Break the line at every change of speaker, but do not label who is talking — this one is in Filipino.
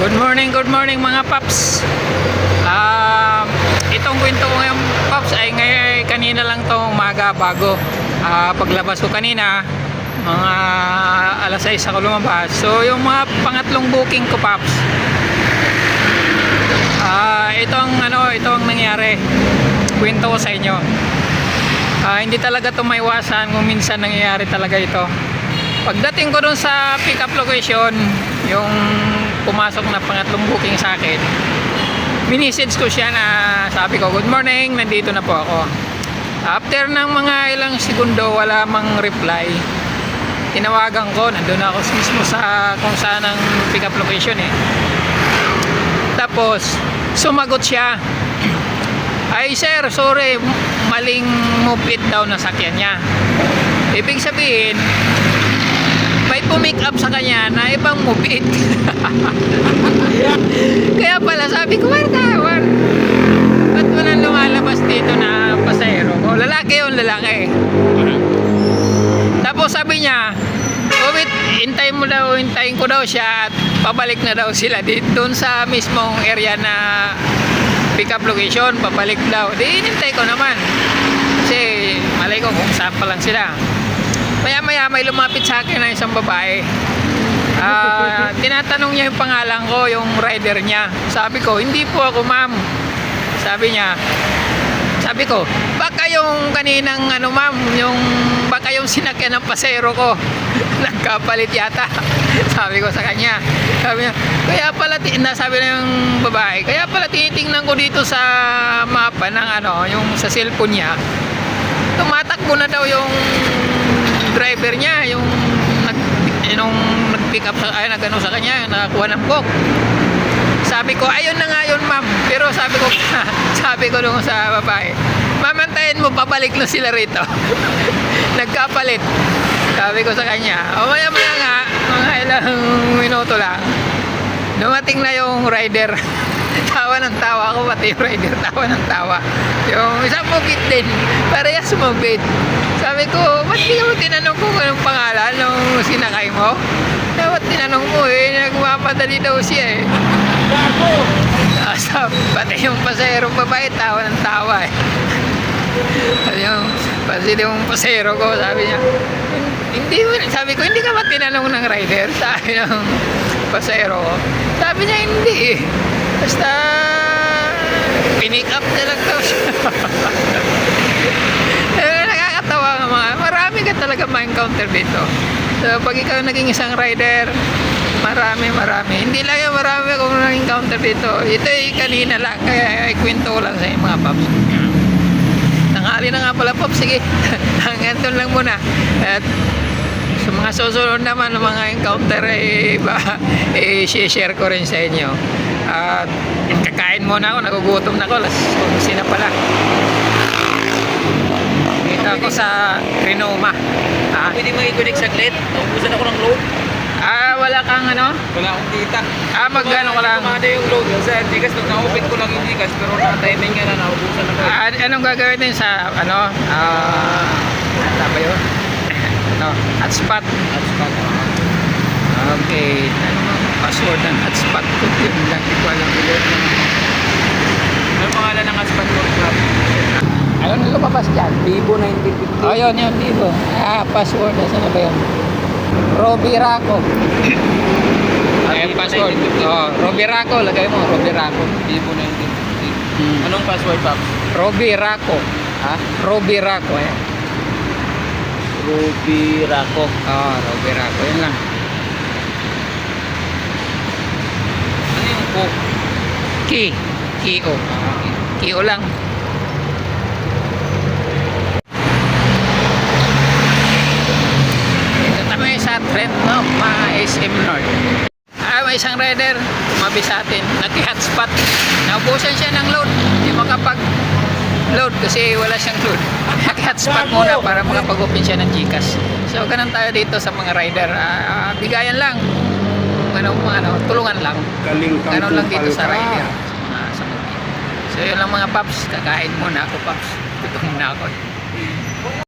Good morning, good morning mga paps. Ah, itong kwento ko ngayon paps ay ngayon kanina lang to umaga bago ah, paglabas ko kanina mga alas 6 ako lumabas. So yung mga pangatlong booking ko paps. Ah, ito ang ano, ito ang nangyari. Kwento ko sa inyo. Ah, hindi talaga to maiwasan kung minsan nangyayari talaga ito. Pagdating ko dun sa pick up location, yung pumasok na pangatlong booking sa akin, minisage ko siya na sabi ko, good morning, nandito na po ako. After ng mga ilang segundo, wala mang reply. Tinawagan ko, nandun ako mismo sa kung saan ang pick up location eh. Tapos, sumagot siya. Ay sir, sorry, maling move it daw na sakyan niya. Ibig sabihin, may pumick up sa kanya na ibang move it. Kaya pala sabi ko, Marta, war, ba't mo nang lumalabas dito na pasahero ko? Lalaki yun, lalaki. Tapos sabi niya, oh hintayin mo daw, hintayin ko daw siya at pabalik na daw sila dito sa mismong area na pick up location, pabalik daw. Di hinintay ko naman. Kasi malay ko kung saan pa lang sila. Maya maya may lumapit sa akin na isang babae. Ah, tinatanong niya yung pangalan ko, yung rider niya. Sabi ko, hindi po ako ma'am. Sabi niya, sabi ko, baka yung kaninang ano ma'am, yung baka yung sinakyan ng pasero ko. Nagkapalit yata. sabi ko sa kanya. Sabi niya, kaya pala, ti- na, sabi na yung babae, kaya pala tinitingnan ko dito sa mapa ng ano, yung sa cellphone niya. Tumatakbo na daw yung driver niya, yung nag, yung nag-pick up sa, ay, nag-ano sa kanya, nakakuha ng book. Sabi ko, ayun na nga yun, ma'am. Pero sabi ko, sabi ko nung sa babae, mamantayin mo, pabalik na sila rito. Nagkapalit. Sabi ko sa kanya, o maya maya nga, mga ilang minuto lang, dumating na yung rider. tawa ng tawa ako, pati yung rider, tawa ng tawa. Yung isang mobit din, parehas mobit. Sabi ko, ba't di mo tinanong kung anong pangalan nung sinakay mo? Dapat tinanong mo eh, nagmamadali daw siya eh. Ah, sa, pati yung pasahero babae, tawa ng tawa eh. Sabi yung, pati yung pasahero ko, sabi niya, hindi sabi ko, hindi ka ba tinanong ng rider? Sabi ng pasahero ko. Sabi niya, hindi eh. Basta, pinick up na lang daw siya. eh, nakakatawa nga mga, marami ka talaga ma-encounter dito. So, pag ikaw naging isang rider, marami, marami. Hindi lang yung marami kung na-encounter dito. Ito ay kanina lang, kaya ikwento ko lang sa mga paps. Tanghali na nga pala Pops, sige. Hanggang doon lang muna. At sa mga susunod naman ng mga encounter ay ba, eh, share ko rin sa inyo. At kakain muna ako, nagugutom na ako. Alas 11 na pala. Dito ako sa Renoma. Ah,
Pwede mo i-connect saglit. Naubusan ako ng load.
ah, wala kang ano?
Wala akong kita.
Ah, magkano ka lang?
Kumada yung load. Sa Gcash, nung na-open ko lang yung Gcash, pero na-timing nga na, naubusan ako.
Ah, anong gagawin din sa ano? Ah, ano ba yun? Ano? Hotspot.
Hotspot.
Okay. Ano ang password ng hotspot ko? Hindi ko alam ulit.
Ano pangalan ng hotspot ko?
Ano lumabas dyan?
Vivo 1950.
Oh, yun, yun, dito. Ah, password. Saan na ba yun? Robbie Racco. Ayan, password. Oh, Robbie Racco. Lagay mo, Robbie Racco.
Vivo 1950.
Hmm.
Anong password, Pops?
Robbie Racco.
Ha?
Robbie Racco. Ayan.
Ruby Rako.
Oh, Robbie Racco. Yun lang.
Ano yung Coke?
Key. Key-O. Key-O lang. Ito kami sa trend no, mga SM North. Ah, may isang rider, tumabi sa atin, nag-hotspot. Naubusan siya ng load. Hindi makapag load kasi wala siyang load. Nag-hotspot muna para makapag-open siya ng Gcash. So, ganun tayo dito sa mga rider. Ah, bigayan lang. Ano, ano, tulungan lang. Ganun lang dito sa rider. Mga sa So yun lang mga paps, kakain muna ako paps. Gutom na ako.